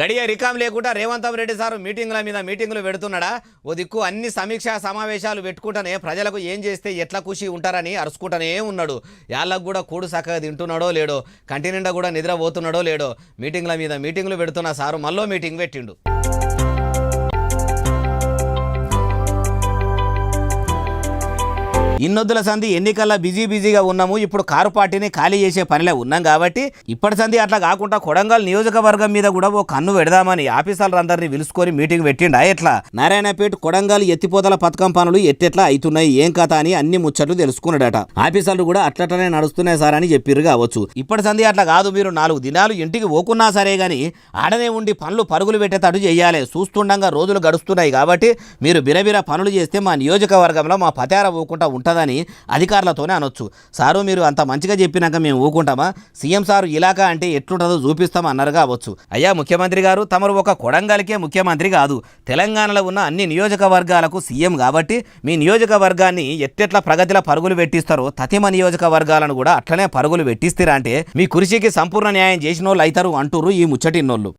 గడియ రికాం లేకుండా రేవంత్ రెడ్డి సారు మీటింగుల మీద మీటింగులు పెడుతున్నాడా? ఓ దిక్కు అన్ని సమీక్షా సమావేశాలు పెట్టుకుంటానే ప్రజలకు ఏం చేస్తే ఎట్లా ఖుషి ఉంటారని అరుచుకుంటానే ఉన్నాడు. యాళ్ళకు కూడా కూడు చక్కగా తింటున్నాడో లేడో కంటి నిండా కూడా నిద్రపోతున్నాడో లేడో మీటింగుల మీద మీటింగులు పెడుతున్న సారు మళ్ళీ మీటింగ్ పెట్టిండు. ఇన్నొద్దుల సంధి ఎన్నికల్లో బిజీ బిజీగా ఉన్నాము. ఇప్పుడు కారు పార్టీని ఖాళీ చేసే పనిలో ఉన్నాం కాబట్టి ఇప్పటి సంధి అట్లా కాకుండా కొడంగల్ నియోజకవర్గం మీద కూడా ఓ కన్ను పెడదామని ఆఫీసర్లందరినీ పిలుచుకొని మీటింగ్ పెట్టిండా? ఎట్లా? నారాయణపేట కొడంగల్ ఎత్తిపోతల పథకం పనులు ఎట్టెట్లా అవుతున్నాయి ఏం కథ అని అన్ని ముచ్చట్లు తెలుసుకున్నాడట. ఆఫీసర్లు కూడా అట్లట్లనే నడుస్తున్నాయి సార్ అని చెప్పిర్రు కావచ్చు. ఇప్పటి సంధి అట్లా కాదు మీరు నాలుగు దినాలు ఇంటికి పోకున్నా సరే గాని ఆడనే ఉండి పనులు పరుగులు పెట్టేటట్టు చేయాలి. చూస్తుండగా రోజులు గడుస్తున్నాయి కాబట్టి మీరు బిరబిర పనులు చేస్తే మా నియోజకవర్గంలో మా పదేరా పోకుండా ఉంటారు. వస్తుందని అధికారులతోనే అనొచ్చు. సారు మీరు అంత మంచిగా చెప్పినాక మేము ఊకుంటామా? సీఎం సారు ఇలాక అంటే ఎట్లుంటుందో చూపిస్తాం అన్నారు కావచ్చు అయ్యా ముఖ్యమంత్రి గారు తమరు ఒక కొడంగల్కే ముఖ్యమంత్రి కాదు. తెలంగాణలో ఉన్న అన్ని నియోజకవర్గాలకు సీఎం కాబట్టి మీ నియోజకవర్గాన్ని ఎట్టెట్లా ప్రగతిలో పరుగులు పెట్టిస్తారో తతిమ నియోజకవర్గాలను కూడా అట్లనే పరుగులు పెట్టిస్తారా అంటే మీ కృషికి సంపూర్ణ న్యాయం చేసిన వాళ్ళు అవుతారు అంటుర్రు ఈ ముచ్చటిన్నోళ్ళు.